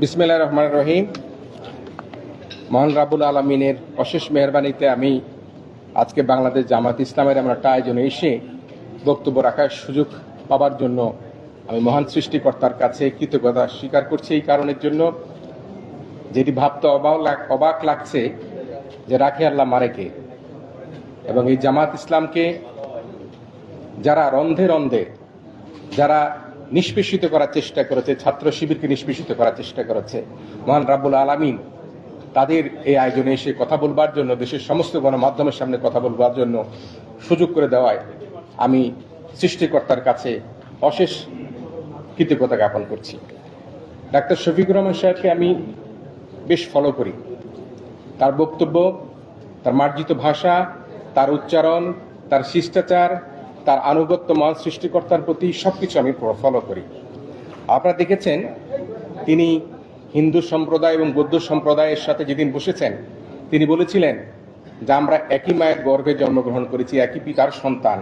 বিসমিল্লা রহমান রহিম। মহান রাবুল আলমিনের অশেষ মেহরবানিতে আমি আজকে বাংলাদেশ জামাত ইসলামের আমরা একটা আয়োজনে এসে বক্তব্য রাখার সুযোগ পাওয়ার জন্য আমি মহান সৃষ্টিকর্তার কাছে কৃতজ্ঞতা স্বীকার করছি এই কারণের জন্য। যেটি ভাবতে অবাক অবাক লাগছে যে রাখে আল্লাহ মারেকে এবং এই জামাত ইসলামকে যারা রন্ধে রন্ধে, যারা নিষ্পেষিত করার চেষ্টা করেছে, ছাত্র শিবিরকে নিষ্পেষিত করার চেষ্টা করেছে। মহান রাব্বুল আলামিন তাদের এই আয়োজনে এসে কথা বলবার জন্য, দেশের সমস্ত গণমাধ্যমের সামনে কথা বলবার জন্য সুযোগ করে দেওয়ায় আমি সৃষ্টিকর্তার কাছে অশেষ কৃতজ্ঞতা জ্ঞাপন করছি। ডাক্তার শফিকুর রহমান সাহেবকে আমি বেশ ফলো করি। তার বক্তব্য, তার মার্জিত ভাষা, তার উচ্চারণ, তার শিষ্টাচার তার আনুগত্য মান সৃষ্টিকর্তার প্রতি সব কিছু আমি ফলো করি। আপনারা দেখেছেন, তিনি হিন্দু সম্প্রদায় এবং বৌদ্ধ সম্প্রদায়ের সাথে যেদিন বসেছেন, তিনি বলেছিলেন যে আমরা একই মায়ের গর্ভে জন্মগ্রহণ করেছি, একই পিতার সন্তান,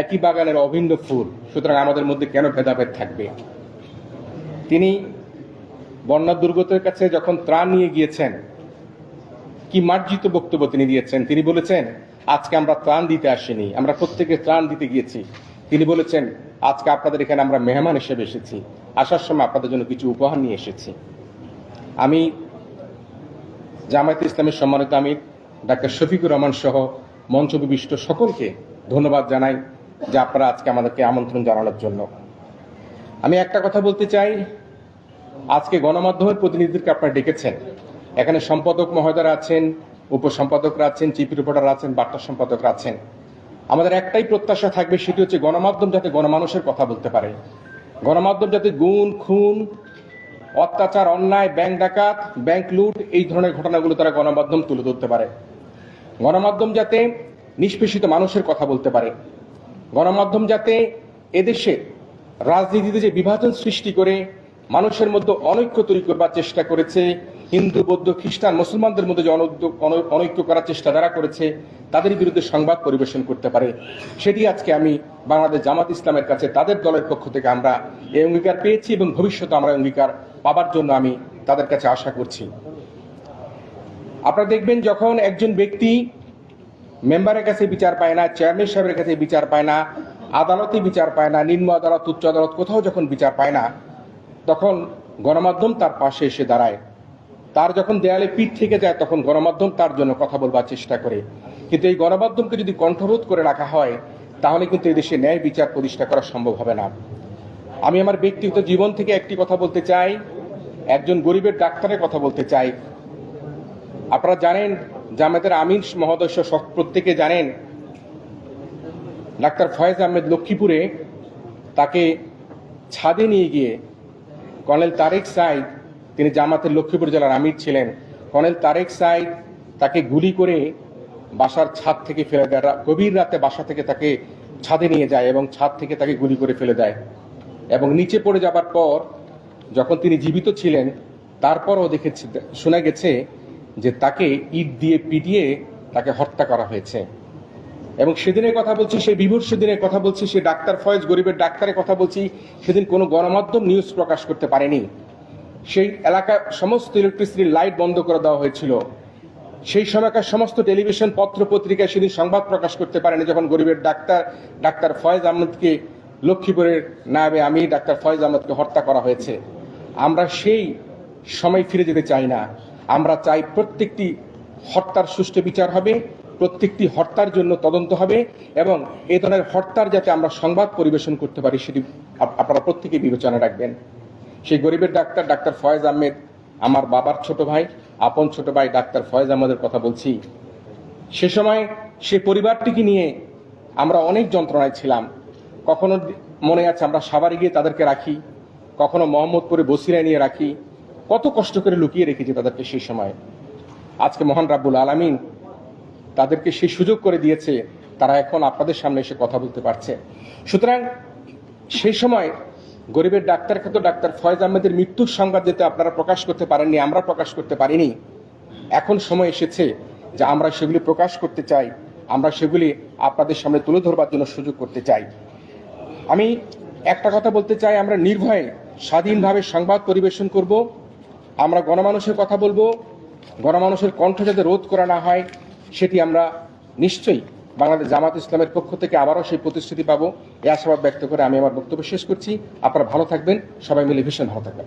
একই বাগানের অভিন্ন ফুল, সুতরাং আমাদের মধ্যে কেন ভেদাভেদ থাকবে? তিনি বন্যা দুর্গতের কাছে যখন ত্রাণ নিয়ে গিয়েছেন, কি মার্জিত বক্তব্য তিনি দিয়েছেন? তিনি বলেছেন আজকে আমরা ত্রাণ দিতে আসিনি, আমরা প্রত্যেকে ত্রাণ দিতে গিয়েছি। তিনি বলেছেন, আজকে আপনাদের এখানে আমরা মেহমান হিসেবে এসেছি, আসার সময় আপনাদের জন্য কিছু উপহার নিয়ে এসেছি। আমি জামায়াত ইসলামের সম্মানিত আমির ডাক্তার শফিকুর রহমান সহ মঞ্চ বিশিষ্ট সকলকে ধন্যবাদ জানাই যে আপনারা আজকে আমাদেরকে আমন্ত্রণ জানানোর জন্য। আমি একটা কথা বলতে চাই, আজকে গণমাধ্যমের প্রতিনিধিদেরকে আপনারা ডেকেছেন। এখানে সম্পাদক মহোদয়রা আছেন উপসম্পাদকরা আছেন চিফ রিপোর্টার আছেন বার্তা সম্পাদকরা আছেন আমাদের একটাই প্রত্যাশা থাকবে, সেটি হচ্ছে গণমাধ্যম যাতে গণমানুষের কথা বলতে পারে। গণমাধ্যম যাতে গুণ, খুন, অত্যাচার, অন্যায়, ব্যাংক ডাকাত, ব্যাংক লুট, এই ধরনের ঘটনাগুলো তারা গণমাধ্যম তুলে ধরতে পারে। গণমাধ্যম যাতে নিষ্পেষিত মানুষের কথা বলতে পারে। গণমাধ্যম যাতে এদেশে রাজনীতিতে যে বিভাজন সৃষ্টি করে, মানুষের মধ্যে অনৈক্য তৈরি করবার চেষ্টা করেছে হিন্দু, বৌদ্ধ, খ্রিস্টান, মুসলমানদের মধ্যে যে অনৈক্য- করার চেষ্টা যারা করেছে তাদের বিরুদ্ধে সংবাদ পরিবেশন করতে পারে। সেটি আজকে আমি বাংলাদেশ জামাত ইসলামের কাছে তাদের দলের পক্ষ থেকে আমরা এই অঙ্গীকার পেয়েছি এবং ভবিষ্যতে আমরা অঙ্গীকার পাবার জন্য আমি তাদের কাছে আশা করছি। আপনারা দেখবেন যখন একজন ব্যক্তি মেম্বারের কাছে বিচার পায় না, চেয়ারম্যান সাহেবের কাছে বিচার পায় না, আদালতে বিচার পায় না, নিম্ন আদালত, উচ্চ আদালত কোথাও যখন বিচার পায় না, তখন গণমাধ্যম তার পাশে এসে দাঁড়ায়। তার যখন দেয়ালে পিঠ থেকে যায় তখন গণমাধ্যম তার জন্য কথা বলবার চেষ্টা করে। কিন্তু এই গণমাধ্যমকে যদি কণ্ঠরোধ করে রাখা হয়, তাহলে কিন্তু এই দেশে ন্যায় বিচার প্রতিষ্ঠা করা সম্ভব হবে না। আমি আমার ব্যক্তিগত জীবন থেকে একটি কথা বলতে চাই, একজন গরিবের ডাক্তারের কথা বলতে চাই। আপনারা জানেন জামাতের আমির মহোদয় প্রত্যেকে জানেন, ডাক্তার ফয়েজ আহমেদ লক্ষ্মীপুরে তাকে ছাদে নিয়ে গিয়ে কর্নেল তারেক সাইদ তিনি জামাতের লক্ষ্মীপুর জেলার আমির ছিলেন। কর্নেল তারেক সাইদ তাকে গুলি করে বাসার ছাদ থেকে ফেলে দেয়। গভীর রাতে বাসা থেকে তাকে ছাদে নিয়ে যায় এবং ছাদ থেকে তাকে গুলি করে ফেলে দেয়। এবং নিচে পড়ে যাবার পর যখন তিনি জীবিত ছিলেন, তারপরও দেখেছি, শোনা গেছে যে তাকে ইট দিয়ে পিটিয়ে তাকে হত্যা করা হয়েছে। এবং সেদিনের কথা বলছি, সেই বিভৎস দিনের কথা বলছি, সে ডাক্তার ফয়েজ, গরিবের ডাক্তারের কথা বলছি, সেদিন কোনো গণমাধ্যম নিউজ প্রকাশ করতে পারেনি। সেই এলাকার সমস্ত ইলেকট্রিসিটির লাইট বন্ধ করে দেওয়া হয়েছিল। সেই সময়কার সমস্ত টেলিভিশন পত্র পত্রিকায় সেদিন সংবাদ প্রকাশ করতে পারেনি যখন গরিবের ডাক্তার ডাক্তার ফয়েজ আহমদকে লক্ষ্মীপুরের নাবে আমি, ডাক্তার ফয়েজ আহমদকে হত্যা করা হয়েছে। আমরা সেই সময় ফিরে যেতে চাই না। আমরা চাই প্রত্যেকটি হত্যার সুষ্ঠু বিচার হবে, প্রত্যেকটি হত্যার জন্য তদন্ত হবে এবং এ ধরনের হত্যার যাতে আমরা সংবাদ পরিবেশন করতে পারি সেটি আপনারা প্রত্যেকেই বিবেচনা রাখবেন। সেই গরিবের ডাক্তার ডাক্তার ফয়েজ আহমেদ, আমার বাবার ছোট ভাই, আপন ছোট ভাই ডাক্তার ফয়েজ আহমেদের কথা বলছি। সে সময় সে পরিবারটিকে নিয়ে আমরা অনেক যন্ত্রণায় ছিলাম। কখনো মনে আছে আমরা সাভারে গিয়ে তাদেরকে রাখি, কখনো মোহাম্মদপুরে বসিরায় নিয়ে রাখি। কত কষ্ট করে লুকিয়ে রেখেছি তাদেরকে সেই সময়। আজকে মহান রাব্বুল আলামিন তাদেরকে সেই সুযোগ করে দিয়েছে, তারা এখন আপনাদের সামনে এসে কথা বলতে পারছে। সুতরাং সেই সময় গরিবের ডাক্তার খ্যাত ডাক্তার ফয়েজ আহমেদের মৃত্যুর সংবাদ যেতে আপনারা প্রকাশ করতে পারেননি, আমরা প্রকাশ করতে পারিনি। এখন সময় এসেছে যে আমরা সেগুলি প্রকাশ করতে চাই, আমরা সেগুলি আপনাদের সামনে তুলে ধরবার জন্য সুযোগ করতে চাই। আমি একটা কথা বলতে চাই, আমরা নির্ভয়ে, স্বাধীনভাবে সংবাদ পরিবেশন করব, আমরা গণমানুষের কথা বলব, গণমানুষের কণ্ঠ যাতে রোধ করা না হয়, সেটি আমরা নিশ্চয়ই বাংলাদেশ জামাত ইসলামের পক্ষ থেকে আবারও সেই প্রতিশ্রুতি পাবো। এই আশাবাদ ব্যক্ত করে আমি আমার বক্তব্য শেষ করছি। আপনারা ভালো থাকবেন, সবাই মিলে ভীষণ ভালো থাকবেন।